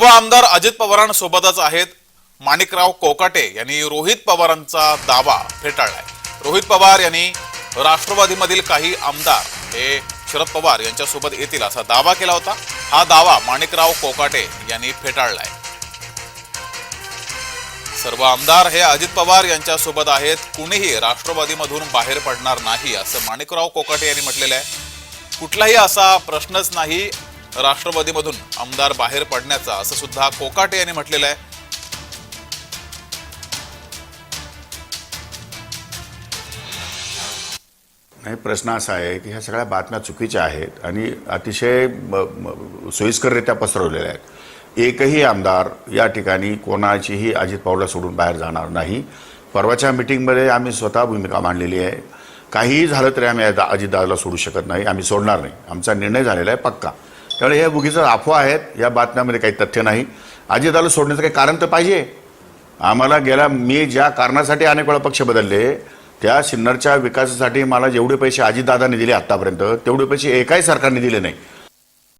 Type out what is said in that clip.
व आमदार अजित पवारांसोबतच आहेत. माणिकराव कोकाटे यांनी रोहित पवारांचा दावा फेटाळलाय. रोहित पवार यांनी राष्ट्रवादीमधील काही आमदार हे शरद पवार यांच्यासोबत येतील असा दावा केला होता. हा दावा माणिकराव कोकाटे यांनी फेटाळलाय. सर्व आमदार हे अजित पवार यांच्यासोबत आहेत. कुणीही राष्ट्रवादीमधून बाहेर पडणार नाही असं माणिकराव कोकाटे यांनी म्हटलेलं आहे. कुठलाही असा प्रश्नच नाही. राष्ट्रवादीमधून आमदार बाहेर पडण्याचा असं सुद्धा कोकाटे यांनी म्हटलेलं आहे. नाही प्रश्न असा आहे की ह्या सगळ्या बातम्या चुकीच्या आहेत आणि अतिशय सोयीस्कररित्या पसरवलेल्या आहेत. एकही आमदार या ठिकाणी कोणाचीही अजित पवारला सोडून बाहेर जाणार नाही. परवाच्या मिटिंगमध्ये आम्ही स्वतः भूमिका मांडलेली आहे. काहीही झालं तरी आम्ही आता अजितदादाला सोडू शकत नाही आम्ही सोडणार नाही. आमचा निर्णय झालेला आहे पक्का. त्यामुळे हे बुगीचं अफवा आहेत या बातम्यामध्ये काही तथ्य नाही. अजितदादाला सोडण्याचं काही कारण तर पाहिजे. आम्हाला गेल्या मी ज्या कारणासाठी अनेक वेळा पक्ष बदलले त्या सिन्नरच्या विकासासाठी मला जेवढे पैसे अजितदादांनी दिले आतापर्यंत तेवढे पैसे एकाही सरकारने दिले नाही.